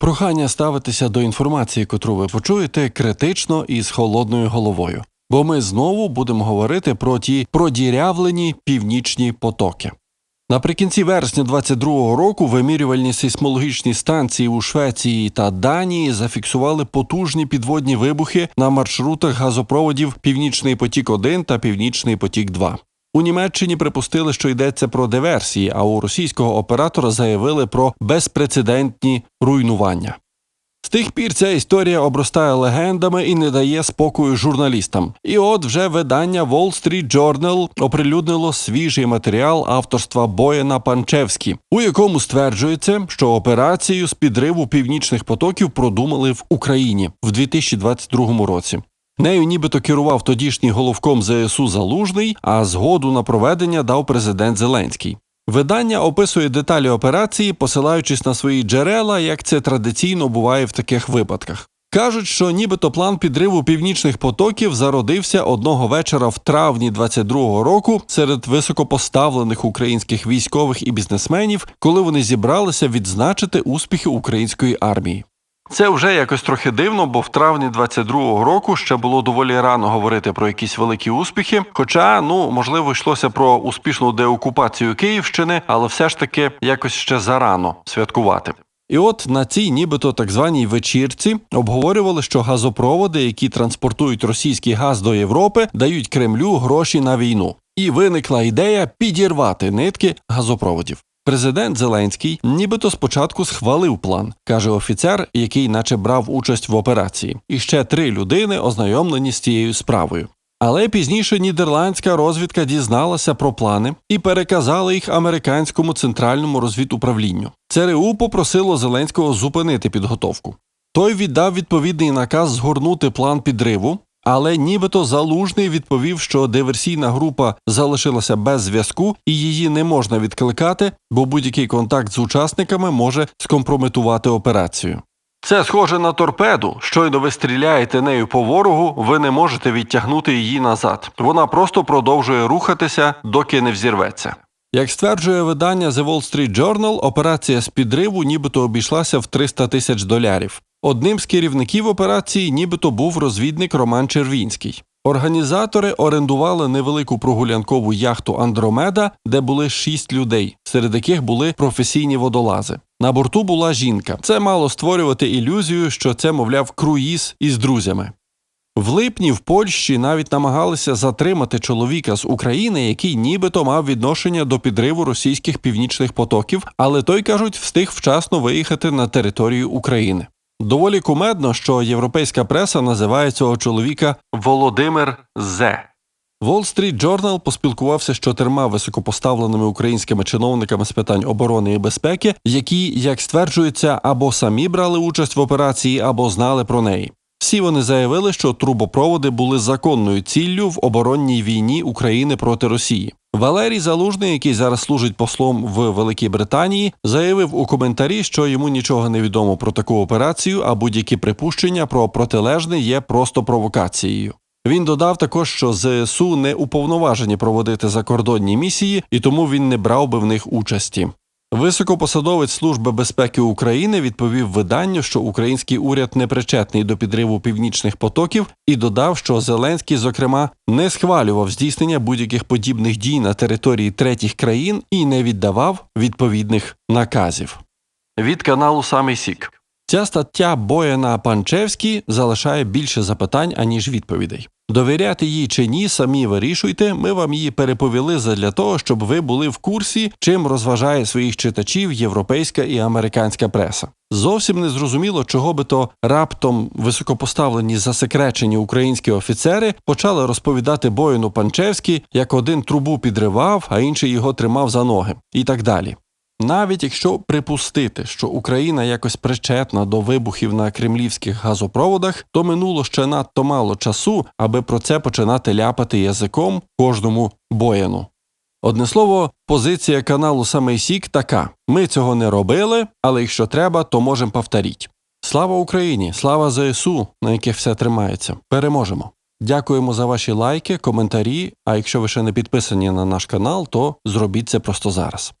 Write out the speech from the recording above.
Прохання ставитися до інформації, котру ви почуєте, критично і з холодною головою. Бо ми знову будемо говорити про ті продірявлені північні потоки. Наприкінці вересня 22-го року вимірювальні сейсмологічні станції у Швеції та Данії зафіксували потужні підводні вибухи на маршрутах газопроводів Північний потік 1 та Північний потік 2 У Німеччині припустили, що йдеться про диверсії, а у російського оператора заявили про безпрецедентні руйнування. З тих пір ця історія обростає легендами і не дає спокою журналістам. І от вже видання Wall Street Journal оприлюднило свіжий матеріал авторства Боєна Панчевські, у якому стверджується, що операцію з підриву північних потоків продумали в Україні в 2022 році. Нею нібито керував тодішній головком ЗСУ Залужний, а згоду на проведення дав президент Зеленський. Видання описує деталі операції, посилаючись на свої джерела, як це традиційно буває в таких випадках. Кажуть, що нібито план підриву північних потоків зародився одного вечора в травні 22-го року серед високопоставлених українських військових і бізнесменів, коли вони зібралися відзначити успіхи української армії. Це вже якось трохи дивно, бо в травні 22-го року ще було доволі рано говорити про якісь великі успіхи. Хоча, ну можливо, йшлося про успішну деокупацію Київщини, але все ж таки якось ще зарано святкувати. І от на цій, нібито так званій вечірці, обговорювали, що газопроводи, які транспортують російський газ до Європи, дають Кремлю гроші на війну. І виникла ідея підірвати нитки газопроводів. Президент Зеленський нібито спочатку схвалив план, каже офіцер, який наче брав участь в операції, і ще три людини ознайомлені з цією справою. Але пізніше нідерландська розвідка дізналася про плани і переказала їх американському центральному розвідуправлінню. ЦРУ попросило Зеленського зупинити підготовку. Той віддав відповідний наказ згорнути план підриву, але нібито залужний відповів, що диверсійна група залишилася без зв'язку і її не можна відкликати, бо будь-який контакт з учасниками може скомпрометувати операцію. Це схоже на торпеду. Щойно ви стріляєте нею по ворогу, ви не можете відтягнути її назад. Вона просто продовжує рухатися, доки не взірветься. Як стверджує видання The Wall Street Journal, операція з підриву нібито обійшлася в 300 тисяч долярів. Одним з керівників операції нібито був розвідник Роман Червінський. Організатори орендували невелику прогулянкову яхту Андромеда, де були шість людей, серед яких були професійні водолази. На борту була жінка. Це мало створювати ілюзію, що це, мовляв, круїз із друзями. В липні в Польщі навіть намагалися затримати чоловіка з України, який нібито мав відношення до підриву російських північних потоків, але той кажуть, встиг вчасно виїхати на територію України. Доволі кумедно, що європейська преса називає цього чоловіка Володимир Зе. Wall Street Journal поспілкувався з чотирма високопоставленими українськими чиновниками з питань оборони і безпеки, які, як стверджується, або самі брали участь в операції, або знали про неї. Всі вони заявили, що трубопроводи були законною ціллю в оборонній війні України проти Росії. Валерій Залужний, який зараз служить послом в Великій Британії, заявив у коментарі, що йому нічого не відомо про таку операцію, а будь-які припущення про протилежне є просто провокацією. Він додав також, що ЗСУ не уповноважені проводити закордонні місії, і тому він не брав би в них участі. Високопосадовець Служби безпеки України відповів виданню, що український уряд не причетний до підриву північних потоків, і додав, що Зеленський, зокрема, не схвалював здійснення будь-яких подібних дій на території третіх країн і не віддавав відповідних наказів. Від каналу Самий Сік. Ця стаття Бояна Панчевські залишає більше запитань, аніж відповідей. Довіряти їй чи ні, самі вирішуйте. Ми вам її переповіли задля того, щоб ви були в курсі, чим розважає своїх читачів європейська і американська преса. Зовсім не зрозуміло, чого би то раптом високопоставлені засекречені українські офіцери почали розповідати Боїну Панчевські, як один трубу підривав, а інший його тримав за ноги, і так далі. Навіть якщо припустити, що Україна якось причетна до вибухів на кремлівських газопроводах, то минуло ще надто мало часу, аби про це починати ляпати язиком кожному бояну. Одне слово, позиція каналу Самий Сік така: ми цього не робили, але якщо треба, то можемо повторіть. Слава Україні! Слава ЗСУ, на яких все тримається. Переможемо! Дякуємо за ваші лайки, коментарі. А якщо ви ще не підписані на наш канал, то зробіть це просто зараз.